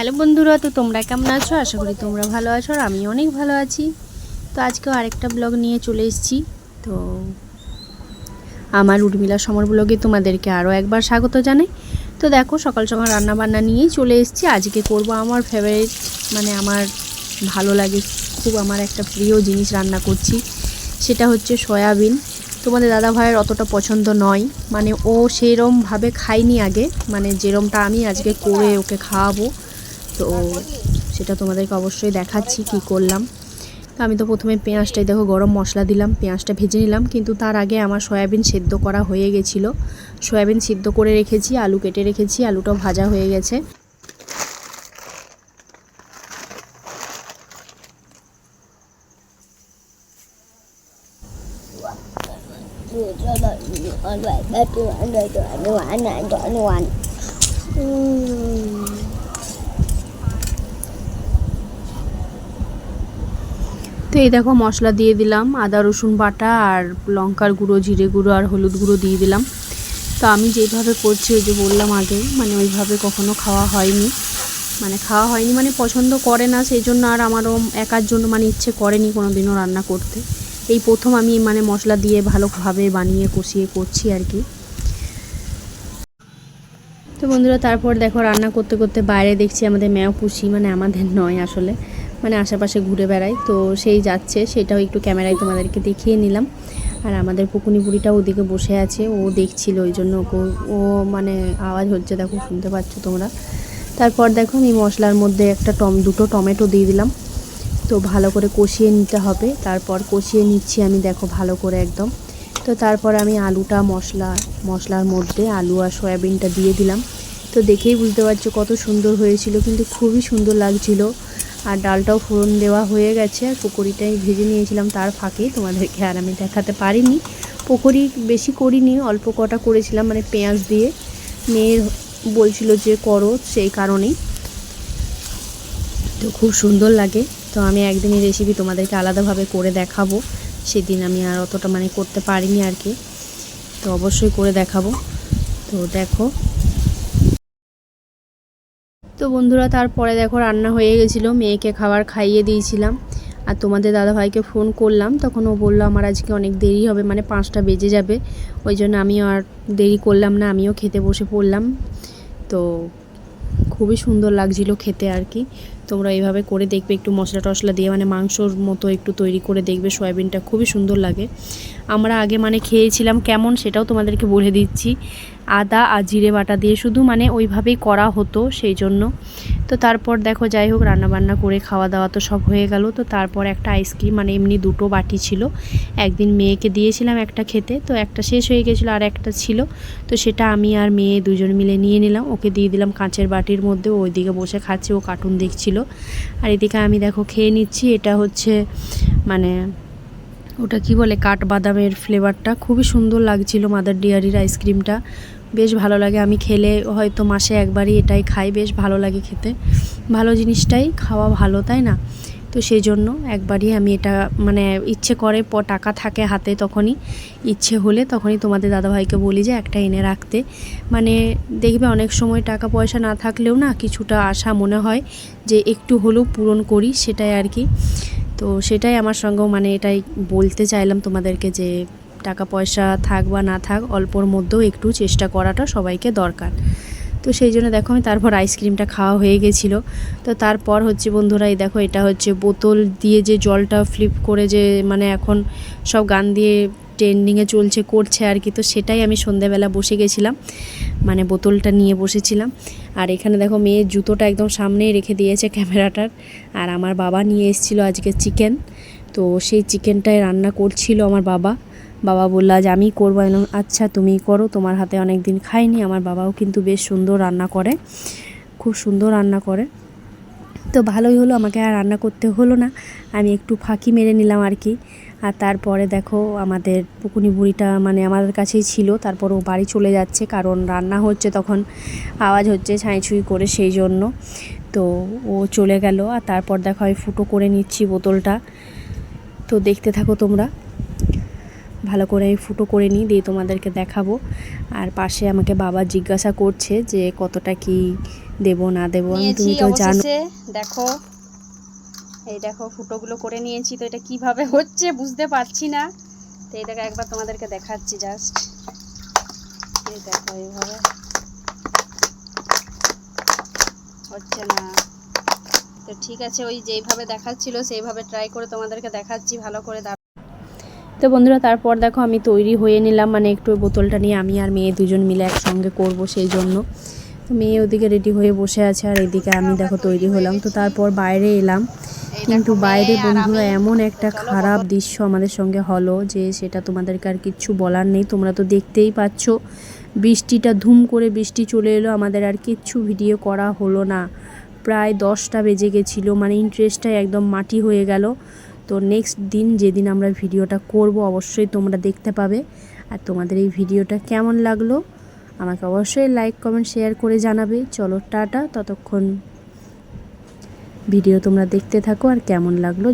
Hello বন্ধুরা, তো তোমরা কেমন আছো? আশা করি তোমরা ভালো আছো আর আমি অনেক ভালো আছি। তো আজকেও আরেকটা ব্লগ নিয়ে চলে এসেছি। তো আমার উর্মিলা সমর ব্লগে তোমাদেরকে আরও একবার স্বাগত জানাই। তো দেখো, সকাল সকাল রান্না বান্না নিয়েই চলে এসেছি। আজকে করব আমার ফেভারিট মানে আমার ভালো লাগে, খুব আমার একটা প্রিয় জিনিস রান্না করছি। সেটা হচ্ছে সয়াবিন। তোমাদের দাদা ভাইয়ের অতটা পছন্দ নয়। মানে ও সেরমভাবে খায়নি আগে। মানে যেরমটা আমি আজকে করে ওকে খাওয়াবো। তো সেটা তোমাদেরকে অবশ্যই দেখাচ্ছি কি করলাম। তো আমি তো প্রথমে পেঁয়াজটাই দেখো গরম মশলা দিলাম, পেঁয়াজটা ভেজে নিলাম, কিন্তু তার আগে আমার সয়াবিন সেদ্ধ করা হয়ে গেছিল। সয়াবিন সিদ্ধ করে রেখেছি, আলু কেটে রেখেছি, আলুটাও ভাজা হয়ে গেছে। তো এই দেখো মশলা দিয়ে দিলাম, আদা, রসুন বাটা আর লঙ্কার গুঁড়ো, জিরে গুঁড়ো আর হলুদ গুঁড়ো দিয়ে দিলাম। তো আমি যেভাবে করছি, ওই যে বললাম আগে মানে ওইভাবে কখনো খাওয়া হয়নি। মানে খাওয়া হয়নি মানে পছন্দ করে না, সেই জন্য আর আমারও একার জন্য মানে ইচ্ছে করেনি কোনো দিনও রান্না করতে। এই প্রথম আমি মানে মশলা দিয়ে ভালোভাবে বানিয়ে কষিয়ে করছি আর কি। তো বন্ধুরা, তারপর দেখো রান্না করতে করতে বাইরে দেখছি আমাদের ম্যাও পুষি মানে আমাদের নয় আসলে। মানে আশেপাশে ঘুরে বেড়াই। তো সেই যাচ্ছে, সেটাও একটু ক্যামেরায় তোমাদেরকে দেখিয়ে নিলাম। আর আমাদের পুকুনি বুড়িটাও ওদিকে বসে আছে, ও দেখছিল ওই জন্য ওকে- ও মানে আওয়াজ হচ্ছে, দেখো শুনতে পাচ্ছ তোমরা। তারপর দেখো আমি মশলার মধ্যে একটা টম, দুটো টমেটো দিয়ে দিলাম। তো ভালো করে কষিয়ে নিতে হবে। তারপর কষিয়ে নিচ্ছি আমি, দেখো ভালো করে একদম। তো তারপর আমি আলুটা, মশলা, মশলার মধ্যে আলু আর সয়াবিনটা দিয়ে দিলাম। তো দেখেই বুঝতে পারছ কত সুন্দর হয়েছিল, কিন্তু খুবই সুন্দর লাগছিল। আর ডালটাও ফোড়ন দেওয়া হয়ে গেছে। আর পকোড়িটাই ভেজে নিয়েছিলাম তার ফাঁকে। তোমাদেরকে আর আমি দেখাতে পারিনি। পকোড়ি বেশি করিনি, অল্প কটা করেছিলাম মানে পেঁয়াজ দিয়ে। মেয়ের বলছিল যে করো সেই কারণেই। তো খুব সুন্দর লাগে। তো আমি একদিন এই রেসিপি তোমাদেরকে আলাদাভাবে করে দেখাবো। সেদিন আমি আর অতটা মানে করতে পারিনি আর কি। তো অবশ্যই করে দেখাবো। তো দেখো তো বন্ধুরা, তারপরে দেখো রান্না হয়ে গেছিল। মেয়েকে খাবার খাইয়ে দিয়েছিলাম। আর তোমাদের দাদাভাইকে ফোন করলাম। তখন ও বলল, আমার আজকে অনেক দেরি হবে মানে পাঁচটা বেজে যাবে। ওই জন্য আমিও আর দেরি করলাম না, আমিও খেতে বসে পড়লাম। তো খুবই সুন্দর লাগছিল খেতে আর কি। তোমরা এইভাবে করে দেখবে, একটু মশলা টশলা দিয়ে মানে মাংসর মতো একটু তৈরি করে দেখবে, সয়াবিনটা খুবই সুন্দর লাগে। আমরা আগে মানে খেয়েছিলাম কেমন সেটাও তোমাদেরকে বলে দিচ্ছি। আদা আর জিরে বাটা দিয়ে শুধু মানে ওইভাবেই করা হতো সেই জন্য। তো তারপর দেখো, যাই হোক, রান্নাবান্না করে খাওয়া দাওয়া তো সব হয়ে গেল। তো তারপর একটা আইসক্রিম মানে এমনি দুটো বাটি ছিল। একদিন মেয়েকে দিয়েছিলাম একটা খেতে, তো একটা শেষ হয়ে গেছিল আর একটা ছিল। তো সেটা আমি আর মেয়ে দুজন মিলে নিয়ে নিলাম। ওকে দিয়ে দিলাম কাঁচের বাটির মধ্যে ওইদিকে বসে খাচ্ছে, ও কার্টুন দেখছিল। আর এদিকে আমি দেখো খেয়ে নিচ্ছি, এটা হচ্ছে মানে ওটা কি বলে কাঠবাদামের ফ্লেভারটা। খুবই সুন্দর লাগছিল মাদার ডিয়ারির আইসক্রিমটা। বেশ ভালো লাগে, আমি খেলে হয়তো মাসে একবারই এটাই খাই, বেশ ভালো লাগে খেতে। ভালো জিনিসটাই, খাওয়া ভালো, তাই না? তো সেই জন্য একবারই আমি এটা মানে ইচ্ছে করে টাকা থাকে হাতে তখনই, ইচ্ছে হলে তখনই তোমাদের দাদাভাইকে বলি যে একটা এনে রাখতে। মানে দেখবে অনেক সময় টাকা পয়সা না থাকলেও না কিছুটা আশা মনে হয় যে একটু হলেও পূরণ করি সেটাই আর কি। তো সেটাই আমার সঙ্গেও মানে এটাই বলতে চাইলাম তোমাদেরকে যে টাকা পয়সা থাক বা না থাক, অল্পর মধ্যেও একটু চেষ্টা করাটা সবাইকে দরকার। তো সেই জন্য দেখো আমি তারপর আইসক্রিমটা খাওয়া হয়ে গেছিল। তো তারপর হচ্ছে বন্ধুরা, এই দেখো এটা হচ্ছে বোতল দিয়ে যে জলটা ফ্লিপ করে যে মানে এখন সব গান দিয়ে ট্রেন্ডিংয়ে চলছে, করছে আর কি। তো সেটাই আমি সন্ধেবেলা বসে গেছিলাম মানে বোতলটা নিয়ে বসেছিলাম। আর এখানে দেখো মেয়ের জুতোটা একদম সামনেই রেখে দিয়েছে ক্যামেরাটার। আর আমার বাবা নিয়ে এসেছিল আজকে চিকেন তো সেই চিকেনটাই রান্না করছিল আমার বাবা। বাবা বলল, আজ আমি করব। এলাম আচ্ছা তুমি করো। তোমার হাতে অনেক দিন খাইনি। আমার বাবাও কিন্তু বেশ সুন্দর রান্না করে। খুব সুন্দর রান্না করে। তো ভালোই হলো, আমাকে আর রান্না করতে হলো না। আমি একটু ফাঁকি মেরে নিলাম আর কি। আর তারপরে দেখো, আমাদের পুকুনি বুড়িটা মানে আমাদের কাছেই ছিল। তারপর ও বাড়ি চলে যাচ্ছে, কারণ রান্না হচ্ছে তখন। আওয়াজ হচ্ছে ছাঁইছুঁই করে সেই জন্য। তো ও চলে গেল। আর তারপর দেখো, আমি ফুটো করে নিচ্ছি বোতলটা। তো দেখতে থাকো তোমরা। ভালো করে আমি ফুটো করে নিই দিয়ে তোমাদেরকে দেখাবো। আর পাশে আমাকে বাবা জিজ্ঞাসা করছে যে কতটা কি দেবো না দেবো আমি তুমি তো জানো। দেখো। এই দেখো ফুটোগুলো করে নিয়েছি তো এটা কীভাবে হচ্ছে বুঝতে পারছি না। তো এই দেখো একবার তোমাদেরকে দেখাচ্ছি জাস্ট এই দেখো এইভাবে। হচ্ছে না। তো ঠিক আছে ওই যেইভাবে দেখাচ্ছিল সেইভাবে ট্রাই করে তোমাদেরকে দেখাচ্ছি ভালো করে তো বন্ধুরা তারপর দেখো আমি তৈরি হয়ে নিলাম। মানে একটু বোতলটা নিয়ে আমি আর মেয়ে দুজন মিলে একসঙ্গে করব সেই জন্য। তো মেয়ে ওদিকে রেডি হয়ে বসে আছে আর এদিকে আমি দেখো তৈরি হলাম। তো তারপর বাইরে এলাম। কিন্তু বাইরে বন্ধুরা এমন একটা খারাপ দৃশ্য আমাদের সঙ্গে হলো যে সেটা তোমাদেরকে আর কিচ্ছু বলার নেই। তোমরা তো দেখতেই পাচ্ছ বৃষ্টিটা ধুম করে বৃষ্টি চলে এলো। আমাদের আর কিচ্ছু ভিডিও করা হলো না। প্রায় দশটা বেজে গেছিল। মানে ইন্টারেস্টটাই একদম মাটি হয়ে গেল। তো নেক্সট দিন যেদিন আমরা ভিডিওটা করব, অবশ্যই তোমরা দেখতে পাবে। আর তোমাদের এই ভিডিওটা কেমন লাগল, আমাকে অবশ্যই লাইক কমেন্ট শেয়ার করে জানাবে। চলো, টাটা, ততক্ষণ। ভিডিও তোমরা দেখতে থাকো, আর কেমন লাগল